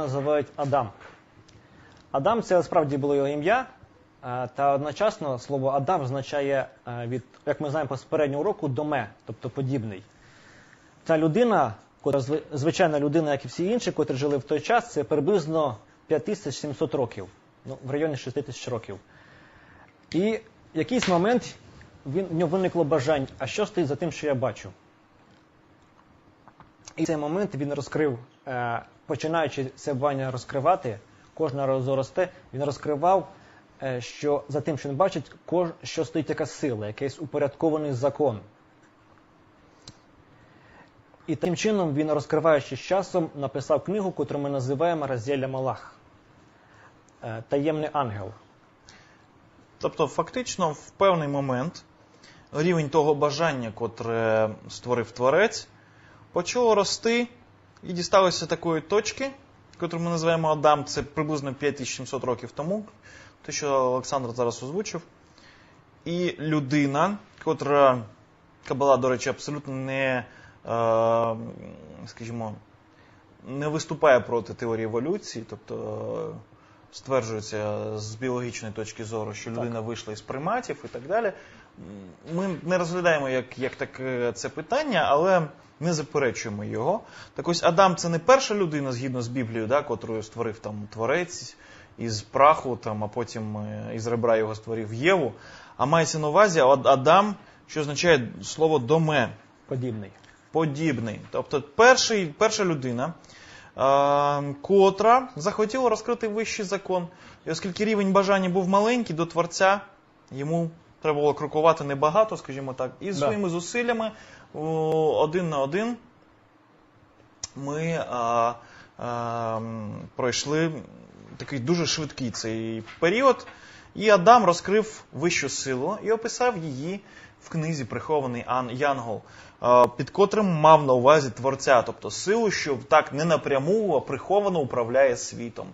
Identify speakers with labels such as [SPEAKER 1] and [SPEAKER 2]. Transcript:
[SPEAKER 1] називають Адам. Адам це справді було його ім'я, е, та одночасно слово Адам означає е, від, як ми знаємо попереднього року, доме, тобто подібний. Ця людина, звичайна людина, як і всі інші, котрі жили в той час, це приблизно 5700 років, ну, в районі 6000 років. І в якийсь момент він, в нього виникло бажання, а що стоїть за тим, що я бачу? І в цей момент він розкрив, е, починаючи це бажання розкривати, кожна разу росте, він розкривав, е, що за тим, що він бачить, що стоїть якась сила, якийсь упорядкований закон. І таким чином він, розкриваючи з часом, написав книгу, яку ми називаємо Розділля Малах. Е, Таємний ангел.
[SPEAKER 2] Тобто, фактично, в певний момент рівень того бажання, котре створив творець, почало рости і дісталося такої точки, яку ми називаємо Адам, це приблизно 5700 років тому, те, що Олександр зараз озвучив. І людина, котра Кабала, до речі, абсолютно не, е, скажімо, не виступає проти теорії еволюції, тобто е, стверджується з біологічної точки зору, що людина вийшла із приматів і так далі. Ми не розглядаємо як, як таке це питання, але не заперечуємо його. Так ось Адам це не перша людина згідно з Біблією, да, котрою створив там творець із праху, там, а потім е, із ребра його створив Єву. А мається на увазі Ад- Адам, що означає слово доме
[SPEAKER 1] Подібний.
[SPEAKER 2] подібний. Тобто перший, перша людина, е, котра захотіла розкрити вищий закон. І оскільки рівень бажання був маленький до Творця, йому треба було крокувати небагато, скажімо так, і
[SPEAKER 1] Да.
[SPEAKER 2] своїми зусиллями о, один на один ми а, а, м, пройшли такий дуже швидкий цей період. І Адам розкрив вищу силу і описав її в книзі Прихований Ан Янгол, під котрим мав на увазі творця, тобто силу, що так не напряму, а приховано управляє світом.